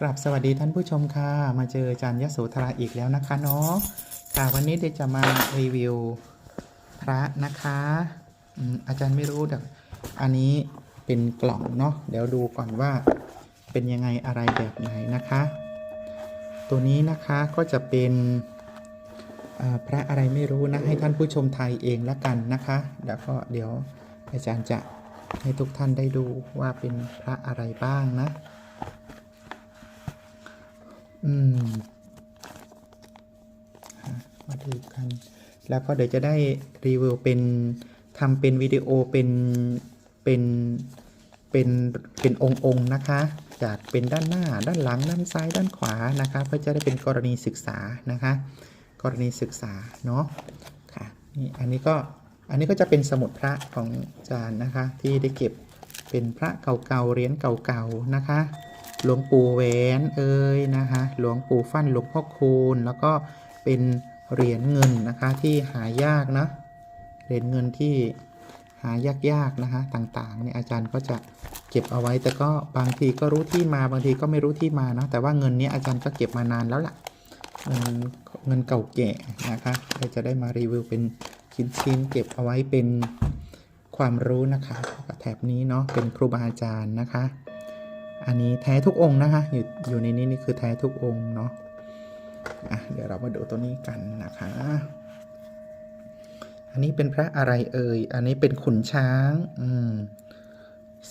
กราบสวัสดีท่านผู้ชมค่ะ มาเจออาจารย์ยโสธราอีกแล้วนะคะเนาะค่ะวันนี้เดี๋ยวจะมารีวิวพระนะคะอาจารย์ไม่รู้แต่อันนี้เป็นกล่องเนาะเดี๋ยวดูก่อนว่าเป็นยังไงอะไรแบบไหนนะคะ ตัวนี้นะคะก็จะเป็นพระอะไรไม่รู้นะให้ท่านผู้ชมไทยเองละกันนะคะ แล้วก็เดี๋ยวอาจารย์จะให้ทุกท่านได้ดูว่าเป็นพระอะไรบ้างนะ อืมมาดูกัน แล้วก็เดี๋ยวจะได้รีวิวเป็นทำเป็นวิดีโอเป็นเป็นเป็นเป็นองค์องค์ๆนะคะจากเป็นด้านหน้าด้านหลังด้านซ้ายด้านขวานะคะเพื่อจะได้เป็นกรณีศึกษานะคะ กรณีศึกษาเนาะค่ะนี่อันนี้ก็อันนี้ก็จะเป็นสมุดพระของอาจารย์นะคะที่ได้เก็บเป็นพระเก่าๆเหรียญเก่าๆนะคะ หลวงปู่แหวนเอ่ยนะคะหลวงปู่ฟั่นหลวงพ่อคูณ แล้วก็เป็นเหรียญเงินนะคะที่หายากนะเหรียญเงินที่หายากๆนะคะต่างๆเนี่ยอาจารย์ก็จะเก็บเอาไว้ แต่ก็บางทีก็รู้ที่มาบางทีก็ไม่รู้ที่มานะแต่ว่าเงินนี้อาจารย์ก็เก็บมานานแล้วล่ะเงินเงินเก่าแก่นะคะเราจะได้มารีวิวเป็นชิ้นๆเก็บเอาไว้เป็นความรู้นะคะกับแถบนี้เนาะเป็นครูบาอาจารย์นะคะ อันนี้แท้ทุกองค์นะคะ อยู่อยู่ในนี้นี่คือแท้ทุกองค์เนาะอะเดี๋ยวเรามาดูตัวนี้กันนะคะ อันนี้เป็นพระอะไรเอ่ย อันนี้เป็นขุนช้าง อืม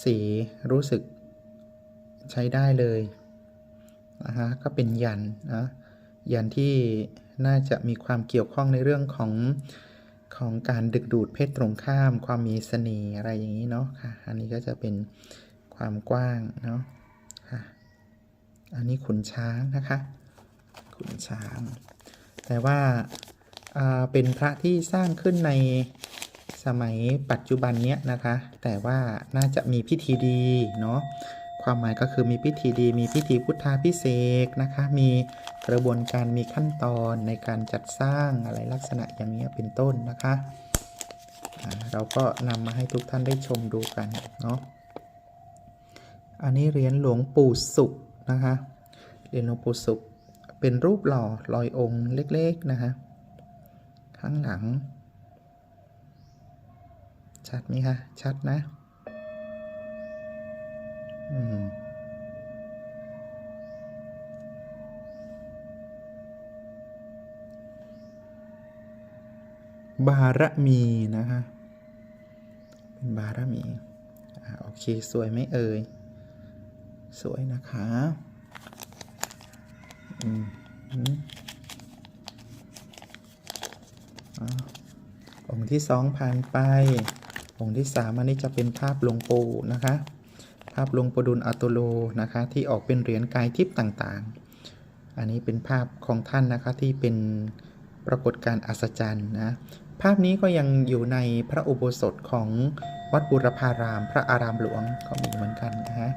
สีรู้สึกใช้ได้เลยนะคะก็เป็นยันนะ ยันที่น่าจะมีความเกี่ยวข้องในเรื่องของของการดึกดูดเพศตรงข้าม ความมีเสน่ห์อะไรอย่างนี้เนาะค่ะ อันนี้ก็จะเป็นความกว้างเนาะ อันนี้ขุนช้างนะคะ ขุนช้าง แต่ว่าาเป็นพระที่สร้างขึ้นในสมัยปัจจุบันเนี้ยนะคะ แต่ว่าน่าจะมีพิธีดีเนาะความหมายก็คือมีพิธีดีมีพิธีพุทธาพิเศษนะคะ มีกระบวนการมีขั้นตอนในการจัดสร้างอะไรลักษณะอย่างนี้เป็นต้นนะคะ เราก็นำมาให้ทุกท่านได้ชมดูกันเนาะ อันนี้เหรียญหลวงปู่สุขนะคะเหรียญหลวงปู่สุข เป็นรูปหล่อลอยองค์เล็กๆนะคะข้างหลัง ชัดไหมคะ ชัดนะอืมบารมีนะคะเป็นบารมี อ่า โอเค สวยไหมเอ่ย สวยนะคะอืมอองค์ที่สองผ่านไป องค์ที่สามอันนี้จะเป็นภาพหลวงปู่นะคะ ภาพหลวงปู่ดุลอัตโลนะคะ ที่ออกเป็นเหรียญกายทิพย์ต่างๆ อันนี้เป็นภาพของท่านนะคะที่เป็นปรากฏการณ์อัศจรรย์นะ ภาพนี้ก็ยังอยู่ในพระอุโบสถของวัดบุรพาราม พระอารามหลวงก็มีเหมือนกันนะฮะ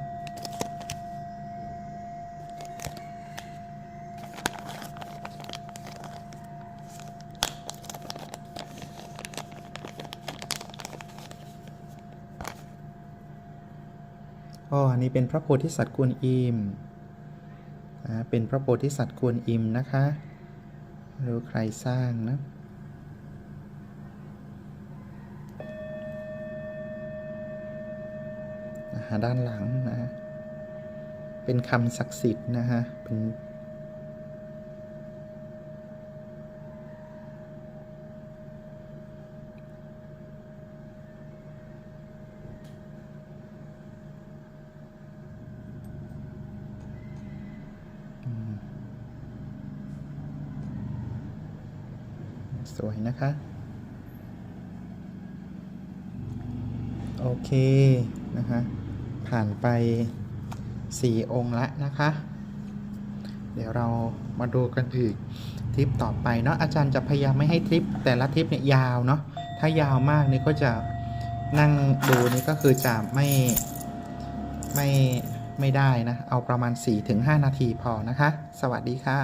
อ๋ออันนี้เป็นพระโพธิสัตว์กวนอิมอ่าเป็นพระโพธิสัตว์กวนอิมนะคะหรือใครสร้างนะด้านหลังนะ เป็นคำศักดิ์สิทธิ์นะฮะเป็น สวยนะคะ โอเคนะคะ ผ่านไป 4 องค์ละนะคะ เดี๋ยวเรามาดูกันอีกทริปต่อไปเนาะอาจารย์จะพยายามไม่ให้ทริป แต่ละทริปเนี่ยยาวเนาะถ้ายาวมากนี่ก็จะนั่งดูนี่ก็คือจะไม่ไม่ไม่ได้นะ เอาประมาณ 4-5 นาทีพอนะคะ สวัสดีค่ะ